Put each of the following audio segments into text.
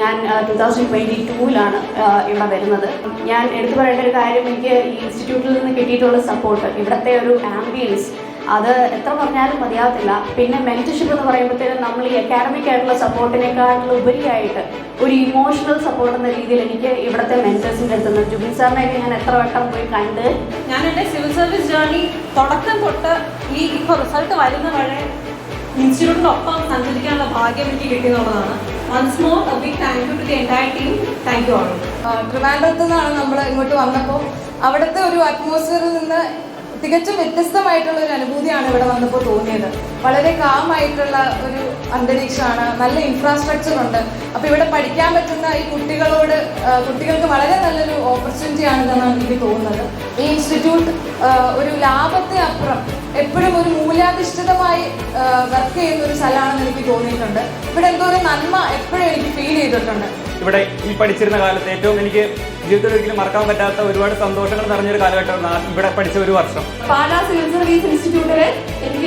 ഞാൻ two thousand twenty ടൂവിലാണ് ഇവിടെ വരുന്നത്. ഞാൻ എടുത്തു പറയേണ്ട ഒരു കാര്യം എനിക്ക് ഈ ഇൻസ്റ്റിറ്റ്യൂട്ടിൽ നിന്ന് കിട്ടിയിട്ടുള്ള സപ്പോർട്ട് ഇവിടുത്തെ ഒരു ആംബിയൻസ് അത് എത്ര പറഞ്ഞാലും മതിയാകത്തില്ല. പിന്നെ മെന്റർഷിപ്പ് എന്ന് പറയുമ്പോഴത്തേനും നമ്മൾ ഈ അക്കാഡമിക് ആയിട്ടുള്ള സപ്പോർട്ടിനേക്കാളും ഉപരിയായിട്ട് ഒരു ഇമോഷണൽ സപ്പോർട്ട് എന്ന രീതിയിൽ എനിക്ക് ഇവിടുത്തെ മെന്റേഴ്സിന്റെ അടുത്ത് നിന്ന് ജുബിൻ സാറിനെയൊക്കെ ഞാൻ എത്ര വട്ടം പോയി കണ്ട് ഞാൻ എന്റെ സിവിൽ സർവീസ് ജേർണി തുടക്കം തൊട്ട് ഈ ഇപ്പോൾ റിസൾട്ട് വരുന്ന വരെ ഇൻസ്റ്റിറ്റ്യൂട്ടിനൊപ്പം സഞ്ചരിക്കാനുള്ള ഭാഗ്യം എനിക്ക് കിട്ടിയെന്നുള്ളതാണ്. Once more a big thank you to the entire team thank you ആണ് ട്രിവാൻഡ്രത്ത് നിന്നാണ് നമ്മൾ ഇങ്ങോട്ട് വന്നപ്പോൾ അവിടുത്തെ ഒരു അറ്റ്മോസ്ഫിയറിൽ നിന്ന് തികച്ചും വ്യത്യസ്തമായിട്ടുള്ള ഒരു അനുഭൂതിയാണ് ഇവിടെ വന്നപ്പോൾ തോന്നിയത്. വളരെ കാമായിട്ടുള്ള ഒരു അന്തരീക്ഷമാണ് നല്ല ഇൻഫ്രാസ്ട്രക്ചർ ഉണ്ട്. അപ്പോൾ ഇവിടെ പഠിക്കാൻ പറ്റുന്ന ഈ കുട്ടികളോട് കുട്ടികൾക്ക് വളരെ നല്ലൊരു ഓപ്പർച്യൂണിറ്റി എന്നാണ് എനിക്ക് തോന്നുന്നത്. ഈ ഇൻസ്റ്റിറ്റ്യൂട്ട് ഒരു ലാഭത്തെ അപ്പുറം എപ്പോഴും ഒരു മൂല്യാധിഷ്ഠിതമായി വർക്ക് ചെയ്യുന്ന ഒരു സ്ഥലമാണെന്ന് എനിക്ക് തോന്നിയിട്ടുണ്ട്. ഇവിടെ എന്തോ ഒരു നന്മ എപ്പോഴും എനിക്ക് ഫീൽ ചെയ്തിട്ടുണ്ട്. ഇവിടെ ഈ പഠിച്ചിരുന്ന കാലത്ത് ഏറ്റവും എനിക്ക് ജീവിതത്തിൽ ഒരിക്കലും മറക്കാൻ പറ്റാത്ത ഒരുപാട് സന്തോഷങ്ങൾ നിറഞ്ഞൊരു കാലഘട്ടമാണ് ഇവിടെ പഠിച്ച ഒരു വർഷം. പാലാ സിവിൽ സർവീസ് ഇൻസ്റ്റിറ്റ്യൂട്ടിലെ എനിക്ക്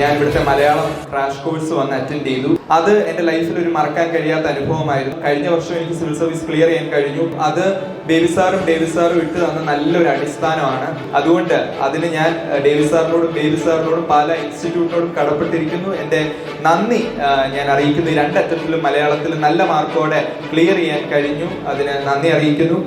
ഞാൻ ഇവിടുത്തെ മലയാളം ക്രാഷ് കോഴ്സ് വന്ന് അറ്റൻഡ് ചെയ്തു. അത് എന്റെ ലൈഫിൽ ഒരു മറക്കാൻ കഴിയാത്ത അനുഭവമായിരുന്നു. കഴിഞ്ഞ വർഷം എനിക്ക് സിവിൽ സർവീസ് ക്ലിയർ ചെയ്യാൻ കഴിഞ്ഞു. അത് ബേബി സാറും ഡേവി സാറും ഇട്ട് തന്ന നല്ലൊരു അടിസ്ഥാനമാണ്. അതുകൊണ്ട് അതിന് ഞാൻ ഡേവി സാറിനോടും ബേബി സാറിനോടും പല ഇൻസ്റ്റിറ്റ്യൂട്ടിനോടും കടപ്പെട്ടിരിക്കുന്നു. എന്റെ നന്ദി ഞാൻ അറിയിക്കുന്നു. ഈ രണ്ട് അറ്റത്തിലും മലയാളത്തിൽ നല്ല മാർക്കോടെ ക്ലിയർ ചെയ്യാൻ കഴിഞ്ഞു. അതിന് നന്ദി അറിയിക്കുന്നു.